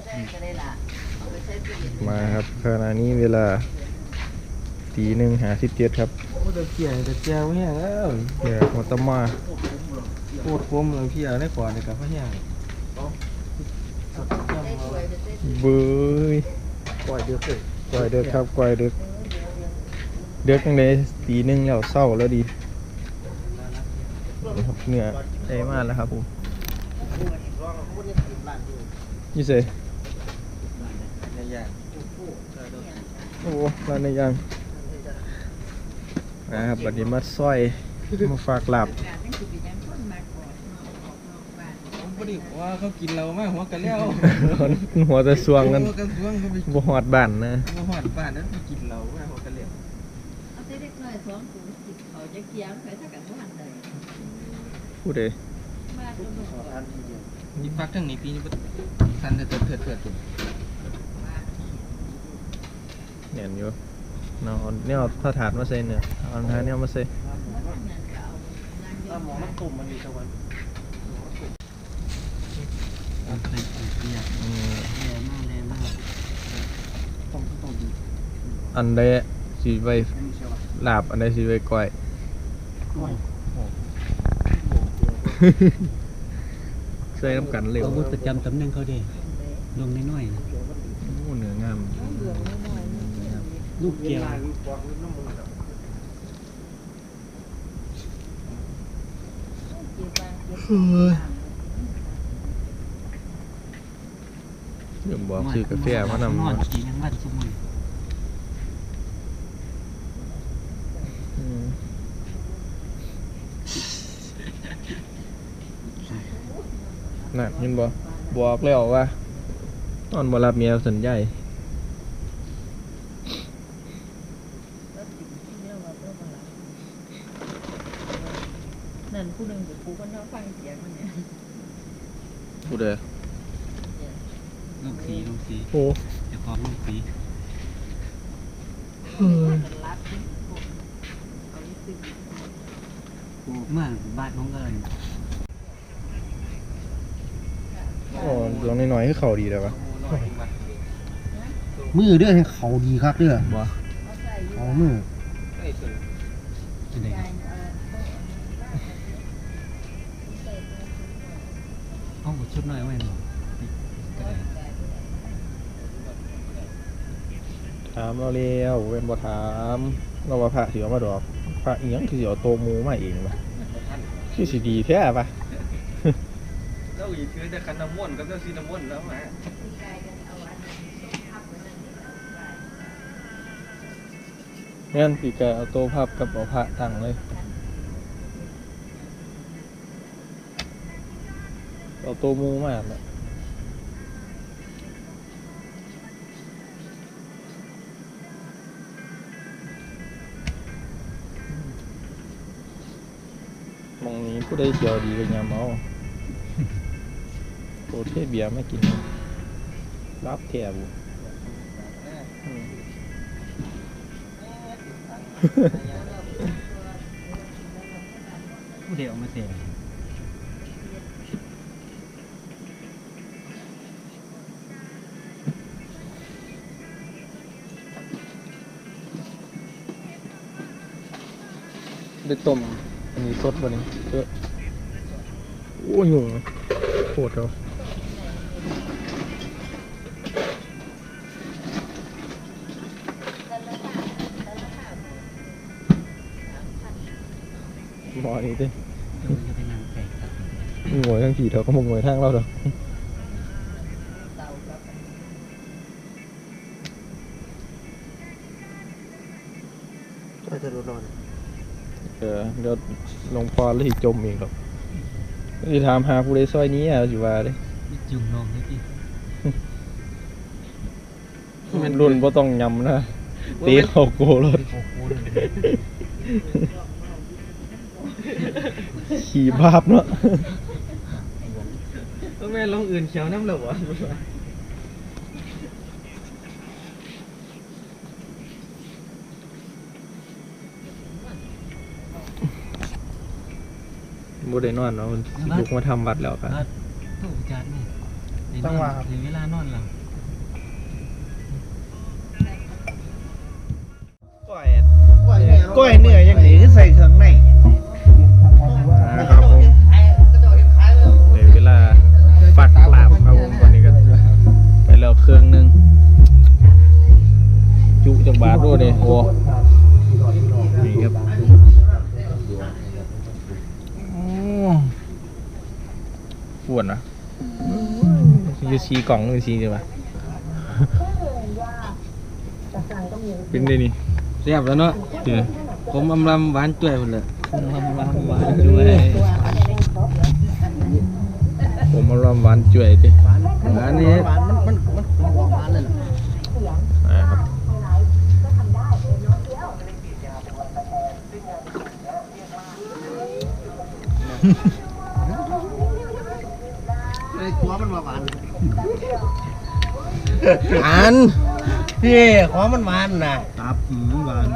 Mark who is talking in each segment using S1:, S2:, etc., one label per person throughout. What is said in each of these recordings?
S1: กดี
S2: ก็ได้ละเอาไปใช้ตู้เย็น
S3: มาครับขณะนี้เวลาตีหนึ่งหาสิบเจ็ดครับ
S1: โอ้ตะเกียงตะเกียงไม่แห้งแล้ว
S3: เนี่ยหัวตะมา
S1: โคตรคมเลยพี่เอาได้ก่อนเลยกับพ่อแห้งสดยำ
S2: ได้
S1: มา
S2: ถ้วยไปใช้
S3: เบ้ย
S1: ปล่อยเดือดเลย
S3: กวยเด็กครับกวยเด็กเด็กยังไงตีหนึ่งแล้วเศร้าแล้วดีนี่ครับเนื้อได้มากแล้วครับผมยี่เส
S1: ในย่าง
S3: โอ้ร้านในยังนะครับบัดนี้มาซอยมาฝากหลับ
S2: การนั่นคือเป็นยังคนมาก่อนนอกออกนอกบ้าน
S1: ผมไม่ได้ว่าเขากินเรามากหัวกันแล้ว
S3: หัวจะสวงกัน
S1: หัวกันสวงเขาไป
S3: บ่หอดบ้านนะ
S1: มาหอดบ้านนั้นไปกินเรามากหัวกันแล้ว
S2: เอาแต่เด็กน้อยสองตัวกินเขาจะเคี้ยวไปถ้ากันบ้านเลย
S3: ผู้ใด
S2: บ้านก็บอกว่า
S1: นี่ฟักทั้งนี้ปีนี้สันเถิดเถิดเถิด เนี
S3: ยนอยู่เนาะเอาเนี่ยเอาผ้าถาดมาใส่เนื้อเอาทาเนี่ยมาใส่
S2: นั่นก็เอานั่ย
S1: ถ้ามหมอนตุ่มมันะวัน
S3: อืม
S1: แรงมากแรงมากต้องต้องดี
S3: อันใดสีไว้
S1: ไม่มีเชียว
S3: ลาบอันใดสีไว้ก้อย
S1: กล้วย
S3: ใส่น้ำกันเร็ว
S4: อาวุธประจำตำแหน่งเขาด้ลงน้อยๆนะ
S3: โอ้เนื้องาม
S4: ลูกเกียว
S3: เดี๋ยวบอกซื้อกาแฟมานำ
S4: นอน
S3: เนาะ
S4: กินทั้งวันชั่วโมง
S3: อืมนั่นเห็นบ่บอกแล้วว่านอนบ่รับเมียสัญญา
S2: นั่นผู้หนึ่งอยู่ผู้คนเขาฟังเสียงมันเนี่ย
S3: ผู้ใด
S4: ลูกสีลูกสี
S3: โอ้
S4: เจ้าของลูกสี
S2: มันรับที่พวกเอาที่ตึก
S4: เมื่อบ้านของเอิญ
S3: โอ้ดวงน้อยๆคือเขาดีแล้ววะ
S5: มือเด้อให้เขาดีครับเด้อ
S3: บ่
S2: เขาใส่อยู่
S5: เขามือ
S4: จะได้
S2: ใจเออ
S4: ห้องชุดน้อยไว้หน่อยก็ได้
S3: ถามเราแล้วเว้นบ่ถาม เราว่าพระสิเอามาดอกพระอีหยังคือสิเอาโตวหมูมาเองวะคือสิดีแท้ปะ
S1: แล้วอีกคือแต่คันน้ำมันกับเจ้าซีน้ำมันแล้วมา
S2: ที่กายกันเอาอันนี้ทับไว้นั่นนี่เอาไว้
S3: งั้นปีกายเอาโตวพับกับเอาพระตั้งเลย เอาโตวหมูมาแหละมองนี้ผู้ใดเจียวดีก็ยามเอาโอเทเบียร์ไม่กิน รับแถบุอืม
S4: ผู้เดียวเอามาเสีย
S3: ได้ต้มอันนี้สดบ่นี่เออโอ้ยหยุ่งโคตรเอาหมอนี่ดิ
S4: โดยจะเป็นนางแปลกครับ
S3: งวยทั้งผีเถอะก็มงวยทางเราเถอะ
S2: เตากับ
S5: ก็จะรถนอน
S3: เออเดี๋ยวลงพอแล้วสิจมเองครับสิถามหาผู้ใดซอยนี้อะสิว่าเด้
S4: นี่จุ่มลงให้พี่
S3: รุ่นบ่ต้องยำนะตีเข้าโกรถ
S4: โอ้โห
S3: ขี่บาปเนาะ
S1: แม่ลองอื่นเขียวน้ำเหลวะ
S3: บ่ได้นอนเนาะมันสิลุกมาทำวัดแล้วครับ
S4: ตู้จานนี่ใน
S1: ตั้งว่า
S4: ถึงเวลานอนแล้ว
S1: ก้อยก้อยเนื้อยังนี้คือใส่เครื่องใน
S3: นะครับผมเดี๋ยวเวลาปักลาบครับผมวันนี้ก็ไปแล้วเครื่องหนึงจุจากบาทด้วยนี่โอ้ ปวดนะยูซีกล่องยูซีดีป่ะเป็นไงนี่
S1: เสียบแล้วเนาะ
S3: เออ
S1: ผมอำลำหวานจ่วยหมดเลย
S4: ลำลำหวานด้วย
S3: ผมมาลอมหวานจ่วยดิ
S1: อันนี้
S5: หวานมันมันมันหวานเลยเหรอ
S3: นะครับ
S5: ไอัน
S1: พี่ขอมันหวานน่ะ
S5: ตับอืมหวาน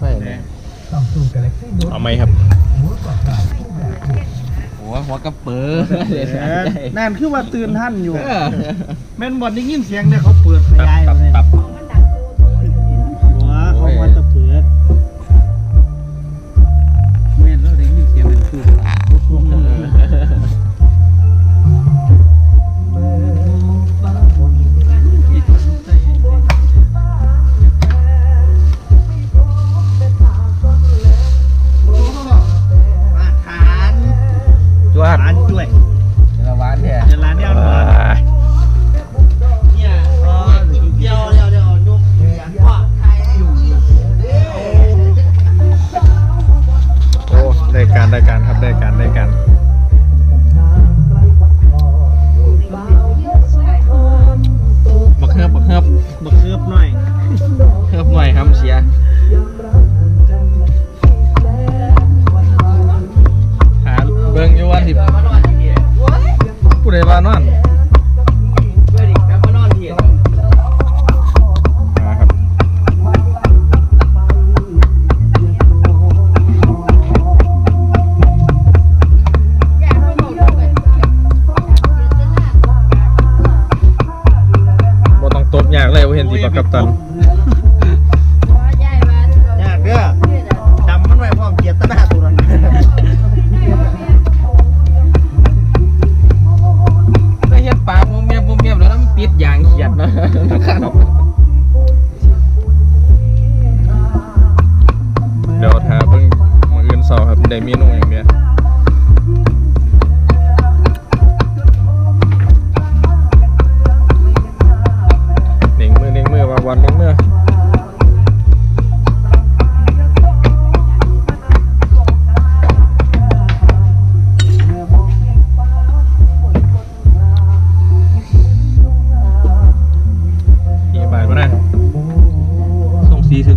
S1: ไม่
S3: เอาไหมครับ
S1: หัวหัวกระเป๋อ
S5: นั่นคือว่าตื่นท่านอยู่
S1: เออ
S5: แม่นบอดได้ยินเสียงเนี่ยเขาเปิดข
S3: ตับยายตั
S1: บเลย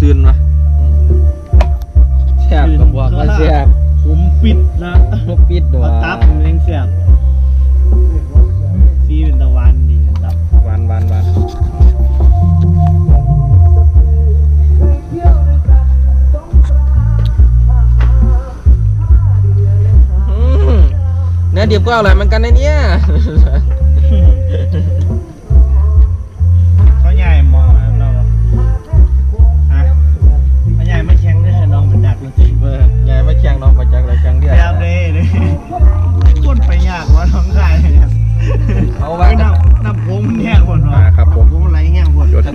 S1: ซึนๆวะแซ่บก็บอกว่าแซ่บ
S5: ผมปิดนะ
S1: บ่ปิดดอก
S5: ว่าตับมันเองเสียบซีเป็นตะวันดีตับ
S3: หวานหวานหวาน
S1: อืมเนื้อดิบก็อร่อยเหมือนกันนะเนี่ย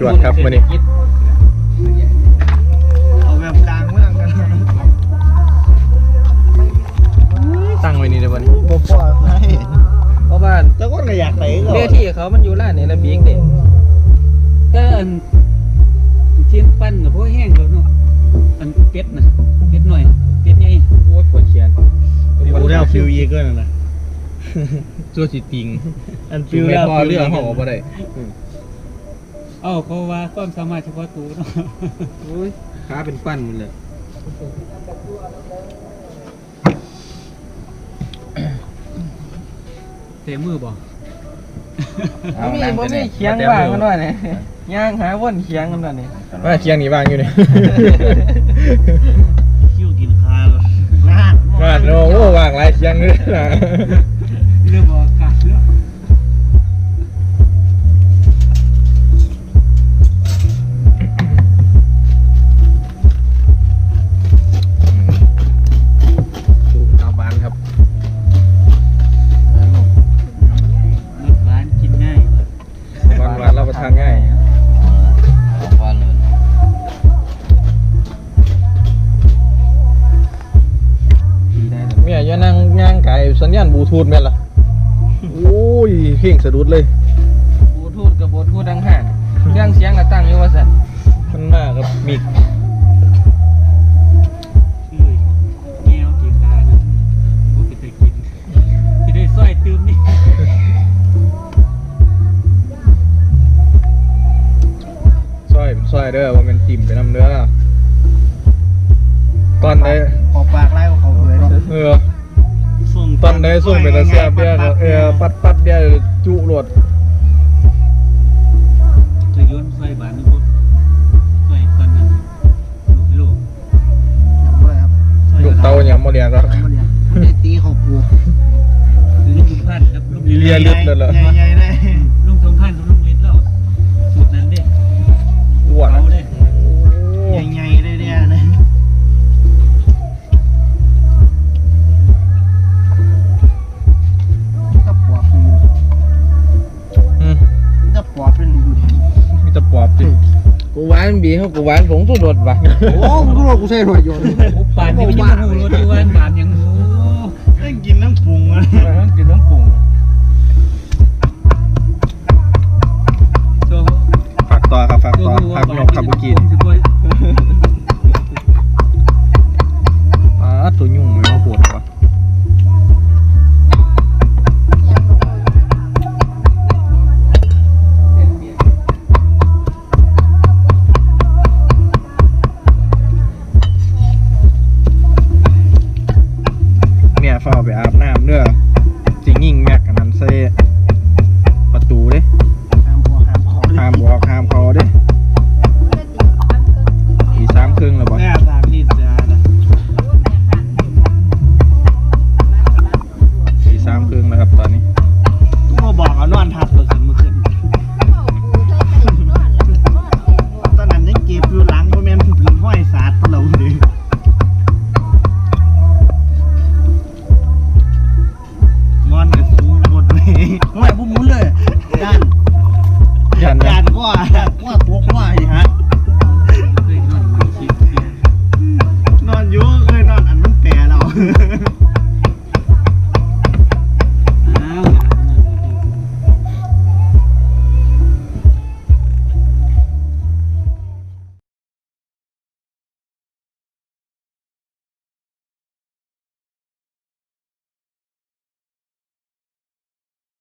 S5: จ
S1: ว
S3: ดจวดครับมื้อนี้
S5: เอาแบบกลางเมืองกัน
S3: ตั้งไว้นี่เดี๋ยววันนี้
S5: บ่พอไหล
S1: เพราะว่า
S5: แต่ก็อยากไหลก็
S1: เวทีเขามันอยู่ร้านนี้ระเบียงเด็ก
S4: ก็อันเทียนปั้นน่ะเพราะแห้งแล้วเนาะอันเป็ดน่ะเป็ดหน่อยเป็ดใหญ่
S1: โอ้ยปวดเขียน
S5: ฟิวแล้วฟิวยีก็นั่นนะ
S3: ตัวสิติง
S5: อัน
S3: ฟิ
S5: ฟิ
S3: ว
S5: ว
S3: ไม่
S5: แล้ว
S3: พอเรื่องเขาบอกบ่ได้
S4: เอ้าเขาว่าความสามารถเฉพาะตัวเนาะ
S1: โอ้ยขาเป็นปั้นหมดเลย
S4: เตะมือบ่
S1: บ่มีบ่มีเคียงว่างกันว่าเนี่ยย่างหาวนเคียงกันว่าเนี่ย
S3: ว่าเคียงนี่บ้างอยู่นี่
S5: คิวกินคาเลยงานหมอ
S3: ว่านโอ้โหว่างหลายเชียงเลยนะ ทูธแม่นล่ะโอ้ยเพ่งสะดุดเลย
S1: บลูทูธกับบลูทูธดังห่างเครื่องเสียงก็ตั้งอยู่ว่าสั่น
S3: มันมากครับมิก
S4: คือแงวกีตาร์นะบ่เป็นตะกินสิได้ซอยตืมนี่
S3: ซอยซอยเด้อว่ามันติ่มไปน้ำเนื้อตอนใด
S5: ขอปากไล่เขาเลยเนาะ
S3: เออ
S4: ส่ง
S3: ตอนใดส่งไปตะเสียเบี้ยก็เออปัดปัดเบี้ยจุโหลด
S4: จะโยนซอยบานนี่พวกซอยตอนนั้นลูกพี่ลูก
S5: ยังไม่ครับ
S4: ซอย
S3: ลูกเตาอย่างโมเลียก็
S5: ยังไม่เรียนไม่ได้ตีเขาปู
S4: ลุงทุกท่านครับลุง
S3: เลียลึกเลยเหรอ
S5: ใหญ่ๆเลยา
S4: นบีเขา
S1: กูหวานผงสุดรสว่ะ
S5: โอ้กูรู้ว่ากูใช่รอยยนต์
S4: โอ้ป่านที่ไปยิ้มหูรถที่ว่านบานยังหู
S5: ได้กินน้ำปรุงเลย
S1: มันกินน้ำปรุง
S4: โซ่
S3: ฝากต่อครับฝาก
S4: โซ่
S3: ต่อ
S4: หู
S3: ฝา
S4: ว่าก
S3: นกขับบุกิน
S4: ผมสิบ่
S3: อ่าตัวยุ่งไม่มาปวด